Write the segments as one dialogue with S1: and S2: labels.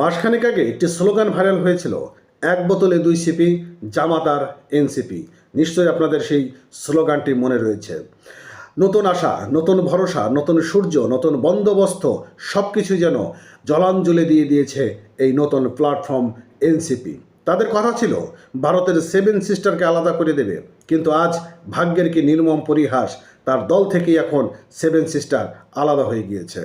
S1: মাসখানেক আগে একটি স্লোগান ভাইরাল হয়েছিল, এক বোতলে দুই সিপি জামাতার এনসিপি। নিশ্চয়ই আপনাদের সেই স্লোগানটি মনে রয়েছে। নতুন আশা, নতুন ভরসা, নতুন সূর্য, নতুন বন্দোবস্ত সব কিছু যেন জলাঞ্জলি দিয়ে দিয়েছে এই নতুন প্ল্যাটফর্ম এনসিপি। তাদের কথা ছিল, ভারতের সেভেন সিস্টারকে আলাদা করে দেবে, কিন্তু আজ ভাগ্যের কি নির্মম পরিহাস তার দল থেকেই এখন সেভেন সিস্টার আলাদা হয়ে গিয়েছে।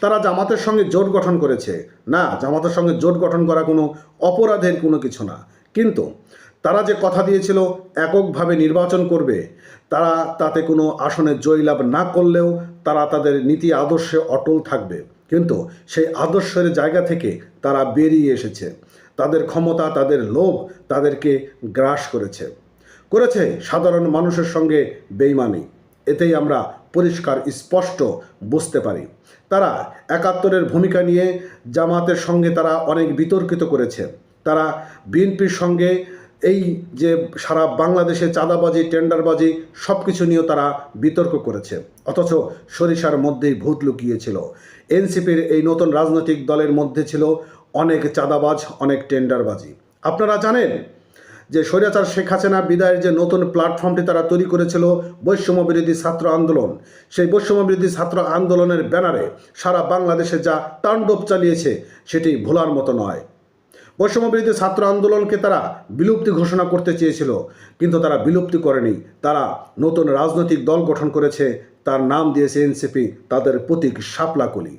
S1: তারা জামাতের সঙ্গে জোট গঠন করেছে। না, জামাতের সঙ্গে জোট গঠন করা কোনো অপরাধের কোনো কিছু না। কিন্তু তারা যে কথা দিয়েছিল, এককভাবে নির্বাচন করবে, তারা তাতে কোনো আসনে জয়লাভ না করলেও তারা তাদের নীতি আদর্শে অটল থাকবে। কিন্তু সেই আদর্শের জায়গা থেকে তারা বেরিয়ে এসেছে। তাদের ক্ষমতা, তাদের লোভ তাদেরকে গ্রাস করেছে। করেছে সাধারণ মানুষের সঙ্গে বেইমানি। এতেই আমরা পরিষ্কার, স্পষ্ট বুঝতে পারি। তারা একাত্তরের ভূমিকা নিয়ে জামাতের সঙ্গে তারা অনেক বিতর্কিত করেছে। তারা বিএনপির সঙ্গে এই যে সারা বাংলাদেশে চাঁদাবাজি, টেন্ডারবাজি সব কিছু নিয়েও তারা বিতর্ক করেছে। অথচ সরিষার মধ্যেই ভূত লুকিয়েছিল। এনসিপির এই নতুন রাজনৈতিক দলের মধ্যে ছিল অনেক চাঁদাবাজ, অনেক টেন্ডারবাজি। আপনারা জানেন যে স্বৈরাচার শেখ হাসিনা বিদায়ের যে নতুন প্ল্যাটফর্মটি তারা তৈরি করেছিল, বৈষম্য বিরোধী ছাত্র আন্দোলন। সেই বৈষম্য বিরোধী ছাত্র আন্দোলনের ব্যানারে সারা বাংলাদেশে যা তাণ্ডব চালিয়েছে, সেটি ভোলার মতো নয়। বৈষম্য বিরোধী ছাত্র আন্দোলনকে তারা বিলুপ্তি ঘোষণা করতে চেয়েছিল, কিন্তু তারা বিলুপ্তি করেনি। তারা নতুন রাজনৈতিক দল গঠন করেছে, তার নাম দিয়েছে এনসিপি, তাদের প্রতীক শাপলাকলি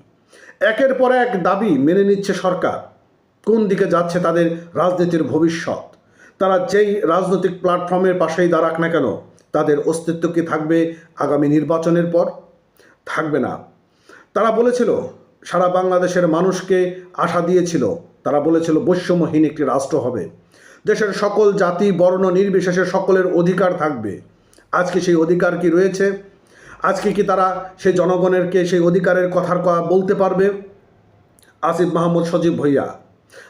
S1: একের পর এক দাবি মেনে নিচ্ছে সরকার। কোন দিকে যাচ্ছে তাদের রাজনীতির ভবিষ্যৎ? তারা যেই রাজনৈতিক প্ল্যাটফর্মের পাশেই দাঁড়াক না কেন, তাদের অস্তিত্ব কি থাকবে আগামী নির্বাচনের পর? থাকবে না। তারা বলেছিল, সারা বাংলাদেশের মানুষকে আশা দিয়েছিল, তারা বলেছিল বৈষম্যহীন একটি রাষ্ট্র হবে। দেশের সকল জাতি, বর্ণ, নির্বিশেষে সকলের অধিকার থাকবে। আজকে সেই অধিকার কি রয়েছে? আজকে কি তারা সেই জনগণেরকে সেই অধিকারের কথার কথা বলতে পারবে? আসিফ মাহমুদ সজীব ভইয়া।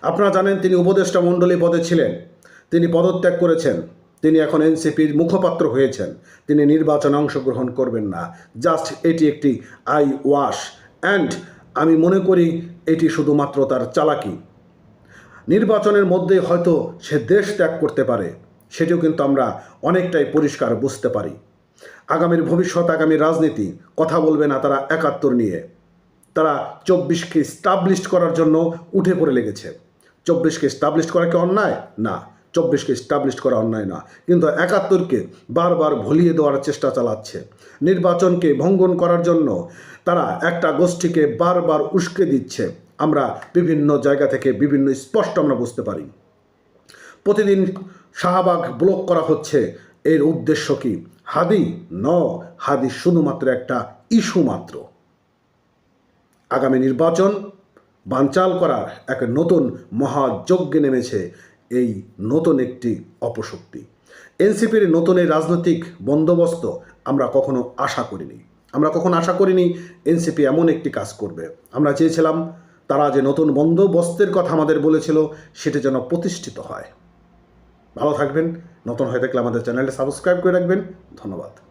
S1: আপনারা জানেন, তিনি উপদেষ্টা মণ্ডলী পদে ছিলেন। তিনি পদত্যাগ করেছেন। তিনি এখন এনসিপির মুখপাত্র হয়েছেন। তিনি নির্বাচনে অংশগ্রহণ করবেন না। জাস্ট এটি একটি আই ওয়াশ। অ্যান্ড আমি মনে করি এটি শুধুমাত্র তার চালাকি। নির্বাচনের মধ্যে হয়তো সে দেশ ত্যাগ করতে পারে। সেটিও কিন্তু আমরা অনেকটাই পরিষ্কার বুঝতে পারি। আগামীর ভবিষ্যৎ, আগামী রাজনীতি, কথা বলবে না তারা একাত্তর নিয়ে। তারা চব্বিশকে স্টাবলিশড করার জন্য উঠে পড়ে লেগেছে। চব্বিশকে স্টাবলিশ করা কি অন্যায়? না। চব্বিশকে স্টাবলিশ করা অন্যায় না। কিন্তু একাত্তরকে বারবার ভুলিয়ে দেওয়ার চেষ্টা চালাচ্ছে। নির্বাচনকে ভঙ্গন করার জন্য তারা একটা গোষ্ঠীকে বারবার উস্কে দিচ্ছে। আমরা বিভিন্ন জায়গা থেকে বিভিন্ন স্পষ্ট আমরা বুঝতে পারি। প্রতিদিন শাহবাগ ব্লক করা হচ্ছে। এর উদ্দেশ্য কি? হাদি? ন। হাদি শুধুমাত্র একটা ইস্যু মাত্র। আগামী নির্বাচন বানচাল করার এক নতুন মহাযজ্ঞে নেমেছে এই নতুন একটি অপশক্তি। এনসিপির নতুন এই রাজনৈতিক বন্দোবস্ত আমরা কখনো আশা করিনি। আমরা কখনো আশা করিনি এনসিপি এমন একটি কাজ করবে। আমরা চেয়েছিলাম তারা যে নতুন বন্দোবস্তের কথা আমাদের বলেছিল, সেটা যেন প্রতিষ্ঠিত হয়। ভালো থাকবেন। নতুন হয়ে থাকলে আমাদের চ্যানেলটা সাবস্ক্রাইব করে রাখবেন। ধন্যবাদ।